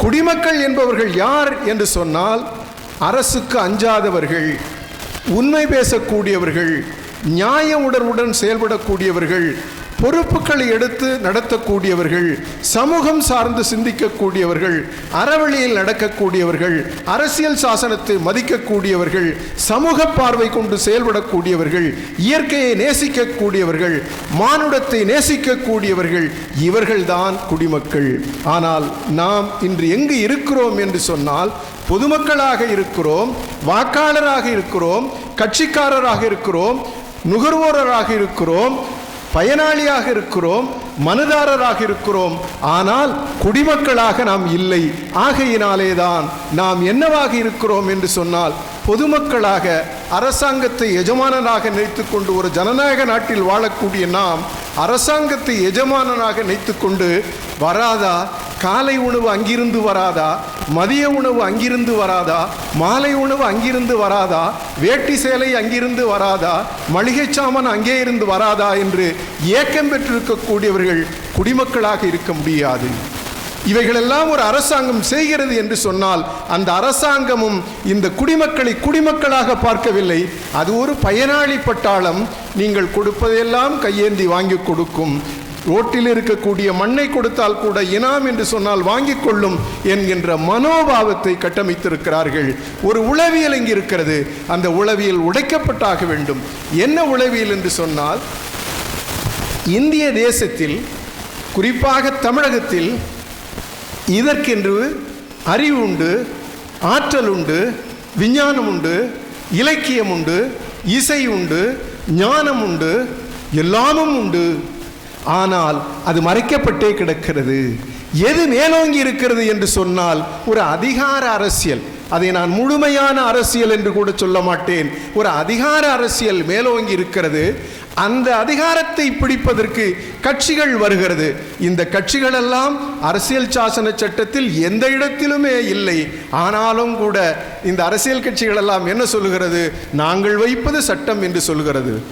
குடிமக்கள் என்பவர்கள் யார் என்று சொன்னால் அரசுக்கு அஞ்சாதவர்கள் உண்மை பேசக்கூடியவர்கள் நியாய உணர்வுடன் செயல்படக்கூடியவர்கள் பொறுப்புகளை எடுத்து நடத்தக்கூடியவர்கள் சமூகம் சார்ந்து சிந்திக்கக்கூடியவர்கள் அறவழியில் நடக்கக்கூடியவர்கள் அரசியல் சாசனத்தை மதிக்கக்கூடியவர்கள் சமூக பார்வை கொண்டு செயல்படக்கூடியவர்கள் இயற்கையை நேசிக்கக்கூடியவர்கள் மானுடத்தை நேசிக்கக்கூடியவர்கள் இவர்கள்தான் குடிமக்கள். ஆனால் நாம் இன்று எங்கு இருக்கிறோம் என்று சொன்னால் பொதுமக்களாக இருக்கிறோம் வாக்காளராக இருக்கிறோம் கட்சிக்காரராக இருக்கிறோம் நுகர்வோரராக இருக்கிறோம் பயனாளியாக இருக்கிறோம் மனுதாரராக இருக்கிறோம். ஆனால் குடிமக்களாக நாம் இல்லை. ஆகையினாலேதான் நாம் என்னவாக இருக்கிறோம் என்று சொன்னால் பொதுமக்களாக அரசாங்கத்தை எஜமானனாக நினைத்து கொண்டு ஒரு ஜனநாயக நாட்டில் வாழக்கூடிய நாம் அரசாங்கத்தை எஜமானனாக நினைத்து கொண்டு வராதா? காலை உணவு அங்கிருந்து வராதா? மதிய உணவு அங்கிருந்து வராதா? மாலை உணவு அங்கிருந்து வராதா? வேட்டி சேலை அங்கிருந்து வராதா? மளிகை சாமான் அங்கே இருந்து வராதா என்று ஏக்கம் பெற்றிருக்கக்கூடியவர்கள் குடிமக்களாக இருக்க முடியாது. இவைகளெல்லாம் ஒரு அரசாங்கம் செய்கிறது என்று சொன்னால் அந்த அரசாங்கமும் இந்த குடிமக்களை குடிமக்களாக பார்க்கவில்லை. அது ஒரு பயனாளி பட்டாளம். நீங்கள் கொடுப்பதையெல்லாம் கையேந்தி வாங்கி கொடுக்கும். ரோட்டில் இருக்கக்கூடிய மண்ணை கொடுத்தால் கூட இனாம் என்று சொன்னால் வாங்கிக் கொள்ளும் என்கின்ற மனோபாவத்தை கட்டமைத்திருக்கிறார்கள். ஒரு உளவியல் இங்கு இருக்கிறது. அந்த உளவியல் உடைக்கப்பட்டாக வேண்டும். என்ன உளவியல் என்று சொன்னால் இந்திய தேசத்தில் குறிப்பாக தமிழகத்தில் இதற்கென்று அறிவு உண்டு ஆற்றல் உண்டு விஞ்ஞானம் உண்டு இலக்கியம் உண்டு இசை உண்டு ஞானம் உண்டு எல்லாமும் உண்டு. ஆனால் அது மறைக்கப்பட்டே கிடக்கிறது. எது மேலோங்கி இருக்கிறது என்று சொன்னால் ஒரு அதிகார அரசியல். அதை நான் முழுமையான அரசியல் என்று கூட சொல்ல மாட்டேன். ஒரு அதிகார அரசியல் மேலோங்கி இருக்கிறது. அந்த அதிகாரத்தை பிடிப்பதற்கு கட்சிகள் வருகிறது. இந்த கட்சிகள் எல்லாம் அரசியல் சாசன சட்டத்தில் எந்த இடத்திலுமே இல்லை. ஆனாலும் கூட இந்த அரசியல் கட்சிகள் எல்லாம் என்ன சொல்லுகிறது? நாங்கள் வைப்பது சட்டம் என்று சொல்கிறது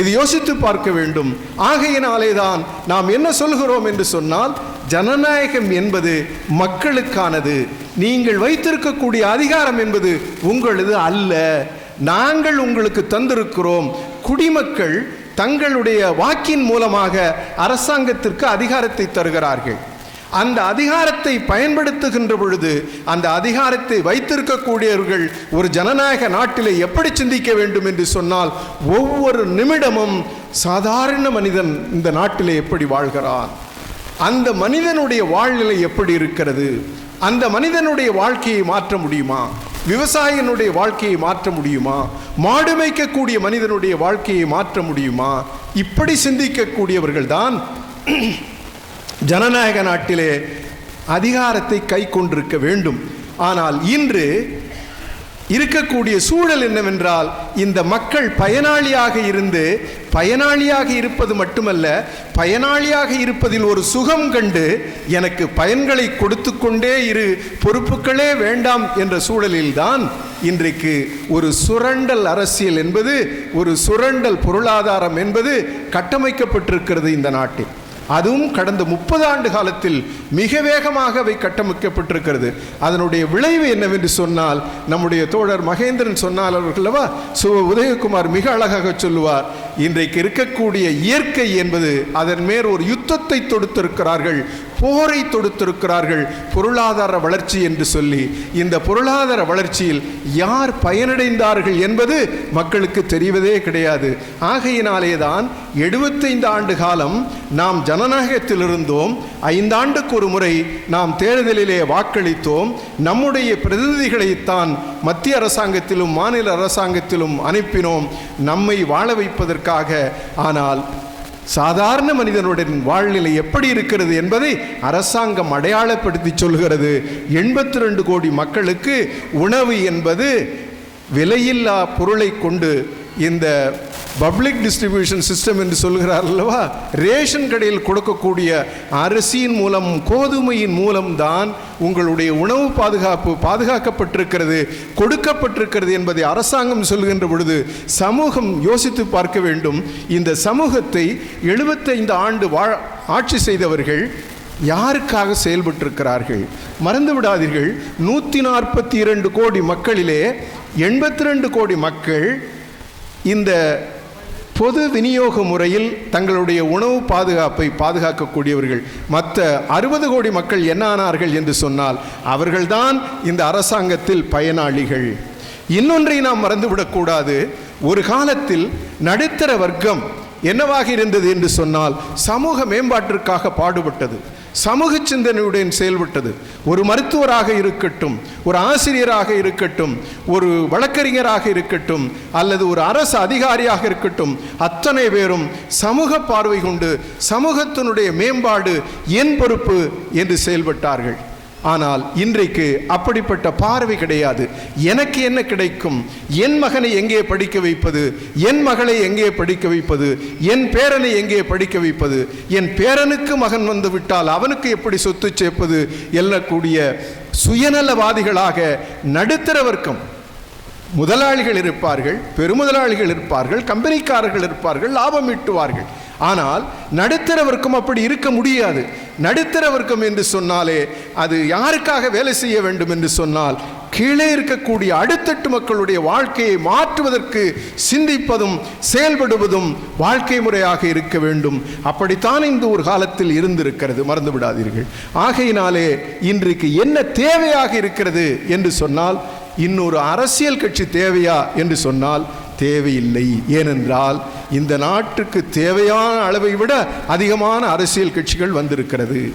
இது யோசித்து பார்க்க வேண்டும். ஆகையினாலே தான் நாம் என்ன சொல்கிறோம் என்று சொன்னால் ஜனநாயகம் என்பது மக்களுக்கானது. நீங்கள் வைத்திருக்கக்கூடிய அதிகாரம் என்பது உங்களது அல்ல. நாங்கள் உங்களுக்கு தந்திருக்கிறோம். குடிமக்கள் தங்களுடைய வாக்கின் மூலமாக அரசாங்கத்திற்கு அதிகாரத்தை தருகிறார்கள். அந்த அதிகாரத்தை பயன்படுத்துகின்ற பொழுது அந்த அதிகாரத்தை வைத்திருக்கக்கூடியவர்கள் ஒரு ஜனநாயக நாட்டிலே எப்படி சிந்திக்க வேண்டும் என்று சொன்னால் ஒவ்வொரு நிமிடமும் சாதாரண மனிதன் இந்த நாட்டிலே எப்படி வாழ்கிறான்? அந்த மனிதனுடைய வாழ்நிலை எப்படி இருக்கிறது? அந்த மனிதனுடைய வாழ்க்கையை மாற்ற முடியுமா? விவசாயினுடைய வாழ்க்கையை மாற்ற முடியுமா? மாடு மேய்க்கக்கூடிய மனிதனுடைய வாழ்க்கையை மாற்ற முடியுமா? இப்படி சிந்திக்கக்கூடியவர்கள் தான் ஜனநாயக நாட்டிலே அதிகாரத்தை கை கொண்டிருக்க வேண்டும். ஆனால் இன்று இருக்கக்கூடிய சூழல் என்னவென்றால் இந்த மக்கள் பயனாளியாக இருந்து பயனாளியாக இருப்பது மட்டுமல்ல பயனாளியாக இருப்பதில் ஒரு சுகம் கண்டு எனக்கு பயன்களை கொடுத்து கொண்டே இரு பொறுப்புகளே வேண்டாம் என்ற சூழலில்தான் இன்றைக்கு ஒரு சுரண்டல் அரசியல் என்பது ஒரு சுரண்டல் பொருளாதாரம் என்பது கட்டமைக்கப்பட்டிருக்கிறது இந்த நாட்டில். அதுவும் கடந்த முப்பது ஆண்டு காலத்தில் மிக வேகமாக அவை கட்டமைக்கப்பட்டிருக்கிறது. அதனுடைய விளைவு என்னவென்று சொன்னால் நம்முடைய தோழர் மகேந்திரன் சொன்னால் அவர்களவா சு. உதயகுமார் மிக அழகாக சொல்லுவார் இன்றைக்கு இருக்கக்கூடிய இயற்கை என்பது அதன் மேல் ஒரு யுத்தத்தை தொடுத்திருக்கிறார்கள் போரை தொடுத்திருக்கிறார்கள் பொருளாதார வளர்ச்சி என்று சொல்லி. இந்த பொருளாதார வளர்ச்சியில் யார் பயனடைந்தார்கள் என்பது மக்களுக்கு தெரிவதே கிடையாது. ஆகையினாலே தான் எழுபத்தைந்து ஆண்டு காலம் நாம் ஜனநாயகத்தில் இருந்தோம் ஐந்தாண்டுக்கு ஒரு முறை நாம் தேர்தலிலே வாக்களித்தோம். நம்முடைய பிரதிநிதிகளைத்தான் மத்திய அரசாங்கத்திலும் மாநில அரசாங்கத்திலும் அனுப்பினோம். நம்மை வாழ வைப்பதற்காக. ஆனால் சாதாரண மனிதனுடன் வாழ்நிலை எப்படி இருக்கிறது என்பதை அரசாங்கம் அடையாளப்படுத்தி சொல்கிறது. எண்பத்தி ரெண்டு கோடி மக்களுக்கு உணவு என்பது விலையில்லா பொருளை கொண்டு இந்த பப்ளிக் டிஸ்ட்ரிபியூஷன் சிஸ்டம் என்று சொல்கிறார் அல்லவா? ரேஷன் கடையில் கொடுக்கக்கூடிய அரிசியின் மூலம் கோதுமையின் மூலம்தான் உங்களுடைய உணவு பாதுகாப்பு பாதுகாக்கப்பட்டிருக்கிறது கொடுக்கப்பட்டிருக்கிறது என்பதை அரசாங்கம் சொல்கின்ற பொழுது சமூகம் யோசித்து பார்க்க வேண்டும். இந்த சமூகத்தை எழுபத்தைந்து ஆண்டு வா ஆட்சி செய்தவர்கள் யாருக்காக செயல்பட்டிருக்கிறார்கள்? மறந்து விடாதீர்கள். நூற்றி நாற்பத்தி இரண்டு கோடி மக்களிலே எண்பத்தி ரெண்டு கோடி மக்கள் இந்த பொது விநியோக முறையில் தங்களுடைய உணவு பாதுகாப்பை பாதுகாக்கக்கூடியவர்கள் மற்ற அறுபது கோடி மக்கள் என்ன ஆனார்கள் என்று சொன்னால் அவர்கள்தான் இந்த அரசாங்கத்தில் பயனாளிகள். இன்னொன்றை நாம் மறந்துவிடக்கூடாது. ஒரு காலத்தில் நடுத்தர வர்க்கம் என்னவாக இருந்தது என்று சொன்னால் சமூக மேம்பாட்டிற்காக பாடுபட்டது. சமூக சிந்தனையுடன் செயல்பட்டது. ஒரு மருத்துவராக இருக்கட்டும் ஒரு ஆசிரியராக இருக்கட்டும் ஒரு வழக்கறிஞராக இருக்கட்டும் அல்லது ஒரு அரசு அதிகாரியாக இருக்கட்டும் அத்தனை பேரும் சமூக பார்வை கொண்டு சமூகத்தினுடைய மேம்பாடு என் பொறுப்பு என்று செயல்பட்டார்கள். ஆனால் இன்றைக்கு அப்படிப்பட்ட பார்வை கிடையாது. எனக்கு என்ன கிடைக்கும்? என் மகனை எங்கே படிக்க வைப்பது? என் மகளை எங்கே படிக்க வைப்பது? என் பேரனை எங்கே படிக்க வைப்பது? என் பேரனுக்கு மகன் வந்து விட்டால் அவனுக்கு எப்படி சொத்து சேர்ப்பது? எல்லக்கூடிய சுயநலவாதிகளாக நடுத்தர வர்க்கம் முதலாளிகள் இருப்பார்கள் பெருமுதலாளிகள் இருப்பார்கள் கம்பெனிக்காரர்கள் இருப்பார்கள் லாபம் ஈட்டுவார்கள். ஆனால் நடுத்தர வர்க்கம் அப்படி இருக்க முடியாது. நடுத்தர வர்க்கம் என்று சொன்னாலே அது யாருக்காக வேலை செய்ய வேண்டும் என்று சொன்னால் கீழே இருக்கக்கூடிய அடுத்தட்டு மக்களுடைய வாழ்க்கையை மாற்றுவதற்கு சிந்திப்பதும் செயல்படுவதும் வாழ்க்கை முறையாக இருக்க வேண்டும். அப்படித்தான் இந்த ஒரு காலத்தில் இருந்திருக்கிறது மறந்து விடாதீர்கள் ஆகையினாலே இன்றைக்கு என்ன தேவையாக இருக்கிறது என்று சொன்னால் இன்னொரு அரசியல் கட்சி தேவையா என்று சொன்னால் தேவையில்லை. ஏனென்றால் இந்த நாட்டுக்கு தேவையான அளவை விட அதிகமான அரசியல் கட்சிகள் வந்திருக்கிறது.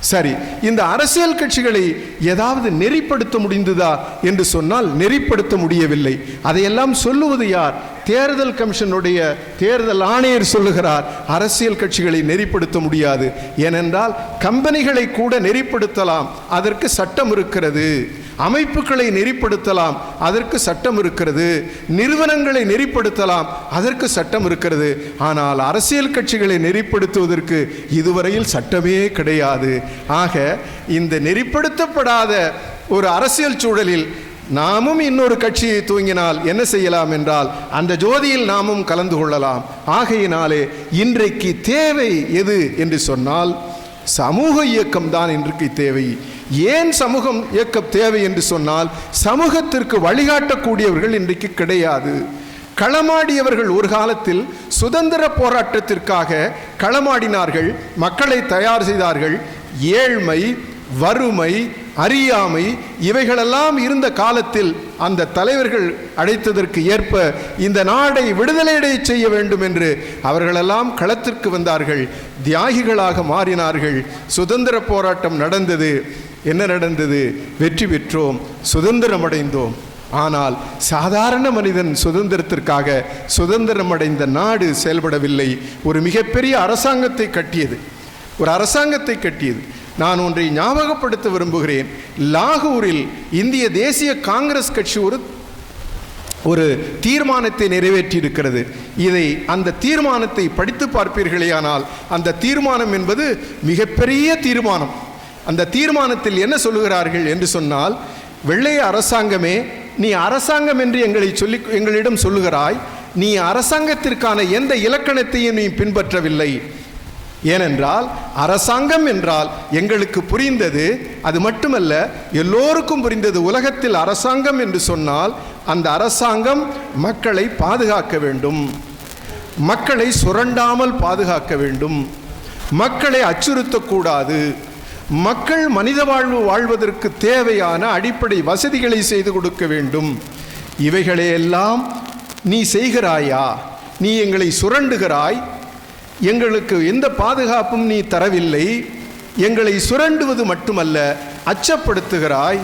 சரி இந்த அரசியல் கட்சிகளை ஏதாவது நெறிப்படுத்த முடிந்ததா என்று சொன்னால் நெறிப்படுத்த முடியவில்லை. அதையெல்லாம் சொல்லுவது யார்? தேர்தல் கமிஷனுடைய தேர்தல் ஆணையர் சொல்லுகிறார் அரசியல் கட்சிகளை நெறிப்படுத்த முடியாது. ஏனென்றால் கம்பெனிகளை கூட நெறிப்படுத்தலாம். அதற்கு சட்டம் இருக்கிறது. அமைப்புகளை நெறிப்படுத்தலாம். அதற்கு சட்டம் இருக்கிறது. நிறுவனங்களை நெறிப்படுத்தலாம். அதற்கு சட்டம் இருக்கிறது. ஆனால் அரசியல் கட்சிகளை நெறிப்படுத்துவதற்கு இதுவரையில் சட்டமே கிடையாது. ஆக இந்த நெறிப்படுத்தப்படாத ஒரு அரசியல் சூழலில் நாமும் இன்னொரு கட்சியை தூங்கினால் என்ன செய்யலாம் என்றால் அந்த ஜோதியில் நாமும் கலந்து கொள்ளலாம். ஆகையினாலே இன்றைக்கு தேவை எது என்று சொன்னால் சமூக இயக்கம் தான் இன்றைக்கு தேவை. ஏன் சமூகம் இயக்கம் தேவை என்று சொன்னால் சமூகத்திற்கு வழிகாட்டக்கூடியவர்கள் இன்றைக்கு கிடையாது. களமாடியவர்கள் ஒரு காலத்தில் சுதந்திர போராட்டத்திற்காக களமாடினார்கள் மக்களை தயார் செய்தார்கள். ஏழ்மை வறுமை அறியாமை இவைகளெல்லாம் இருந்த காலத்தில் அந்த தலைவர்கள் அழைத்ததற்கு ஏற்ப இந்த நாடை விடுதலையடைய செய்ய வேண்டும் என்று அவர்களெல்லாம் களத்திற்கு வந்தார்கள். தியாகிகளாக மாறினார்கள். சுதந்திர போராட்டம் நடந்தது. என்ன நடந்தது? வெற்றி பெற்றோம். சுதந்திரம் அடைந்தோம் ஆனால் சாதாரண மனிதன் சுதந்திரத்திற்காக சுதந்திரம் அடைந்த நாடு செயல்படவில்லை. ஒரு மிகப்பெரிய அரசாங்கத்தை கட்டியது. ஒரு அரசாங்கத்தை கட்டியது. நான் ஒன்றை ஞாபகப்படுத்த விரும்புகிறேன். லாகூரில் இந்திய தேசிய காங்கிரஸ் கட்சி ஒரு ஒரு தீர்மானத்தை நிறைவேற்றியிருக்கிறது. இதை அந்த தீர்மானத்தை படித்து பார்ப்பீர்களேயானால் அந்த தீர்மானம் என்பது மிகப்பெரிய தீர்மானம். அந்த தீர்மானத்தில் என்ன சொல்லுகிறார்கள் என்று சொன்னால் வெள்ளைய அரசாங்கமே நீ அரசாங்கம் என்று எங்களை சொல்லி எங்களிடம் சொல்லுகிறாய். நீ அரசாங்கத்திற்கான எந்த இலக்கணத்தையும் நீ பின்பற்றவில்லை. ஏனென்றால் அரசாங்கம் என்றால் எங்களுக்கு புரிந்தது. அது மட்டுமல்ல எல்லோருக்கும் புரிந்தது உலகத்தில் அரசாங்கம் என்று சொன்னால் அந்த அரசாங்கம் மக்களை பாதுகாக்க வேண்டும். மக்களை சுரண்டாமல் பாதுகாக்க வேண்டும். மக்களை அச்சுறுத்தக்கூடாது. மக்கள் மனித வாழ்வு வாழ்வதற்கு தேவையான அடிப்படை வசதிகளை செய்து கொடுக்க வேண்டும். இவைகளையெல்லாம் நீ செய்கிறாயா? நீ எங்களை சுரண்டுகிறாய்? எங்களுக்கு எந்த பாதுகாப்பும் நீ தரவில்லை. எங்களை சுரண்டுவது மட்டுமல்ல அச்சப்படுத்துகிறாய்.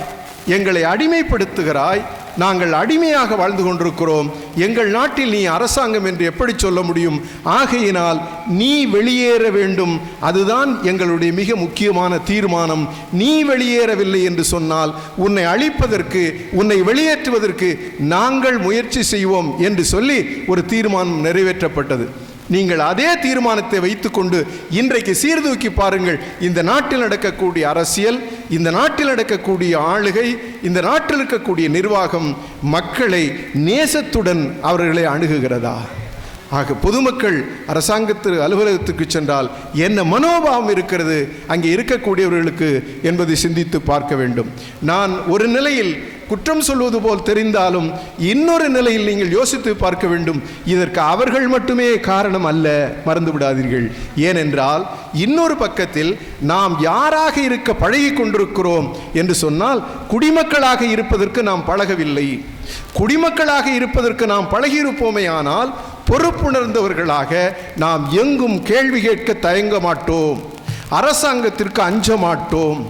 எங்களை அடிமைப்படுத்துகிறாய். நாங்கள் அடிமையாக வாழ்ந்து கொண்டிருக்கிறோம். எங்கள் நாட்டில் நீ அரசாங்கம் என்று எப்படி சொல்ல முடியும்? ஆகையினால் நீ வெளியேற வேண்டும். அதுதான் எங்களுடைய மிக முக்கியமான தீர்மானம். நீ வெளியேறவில்லை என்று சொன்னால் உன்னை அழிப்பதற்கு உன்னை வெளியேற்றுவதற்கு நாங்கள் முயற்சி செய்வோம் என்று சொல்லி ஒரு தீர்மானம் நிறைவேற்றப்பட்டது. நீங்கள் அதே தீர்மானத்தை வைத்துக்கொண்டு இன்றைக்கு சீர்தூக்கி பாருங்கள். இந்த நாட்டில் நடக்கக்கூடிய அரசியல் இந்த நாட்டில் நடக்கக்கூடிய ஆளுகை இந்த நாட்டில் இருக்கக்கூடிய நிர்வாகம் மக்களை நேசத்துடன் அவர்களை அணுகுகிறதா? ஆக பொதுமக்கள் அரசாங்கத்து அலுவலகத்துக்கு சென்றால் என்ன மனோபாவம் இருக்கிறது? அங்கே இருக்கக்கூடியவர்களுக்கு என்பதை சிந்தித்து பார்க்க வேண்டும். நான் ஒரு நிலையில் குற்றம் சொல்வது போல் தெரிந்தாலும் இன்னொரு நிலையில் நீங்கள் யோசித்து பார்க்க வேண்டும். இதற்கு அவர்கள் மட்டுமே காரணம் அல்ல மறந்து விடாதீர்கள். ஏனென்றால் இன்னொரு பக்கத்தில் நாம் யாராக இருக்க பழகி கொண்டிருக்கிறோம் என்று சொன்னால் குடிமக்களாக இருப்பதற்கு நாம் பழகவில்லை. குடிமக்களாக இருப்பதற்கு நாம் பழகியிருப்போமே ஆனால் பொறுப்புணர்ந்தவர்களாக நாம் எங்கும் கேள்வி கேட்க தயங்க மாட்டோம். அரசாங்கத்திற்கு அஞ்ச மாட்டோம்.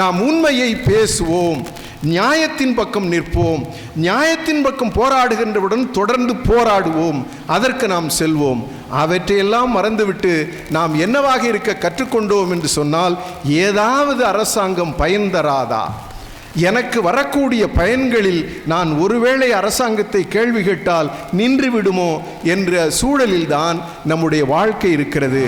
நாம் உண்மையை பேசுவோம். நியாயத்தின் பக்கம் நிற்போம். நியாயத்தின் பக்கம் போராடுகின்றவுடன் தொடர்ந்து போராடுவோம். அதற்கு நாம் செல்வோம். அவற்றையெல்லாம் மறந்துவிட்டு நாம் என்னவாக இருக்க கற்றுக்கொண்டோம் என்று சொன்னால் ஏதாவது அரசாங்கம் பயன் தராதா எனக்கு வரக்கூடிய பயன்களில் நான் ஒருவேளை அரசாங்கத்தை கேள்வி கேட்டால் நின்று விடுமோ என்ற சூழலில்தான் நம்முடைய வாழ்க்கை இருக்கிறது.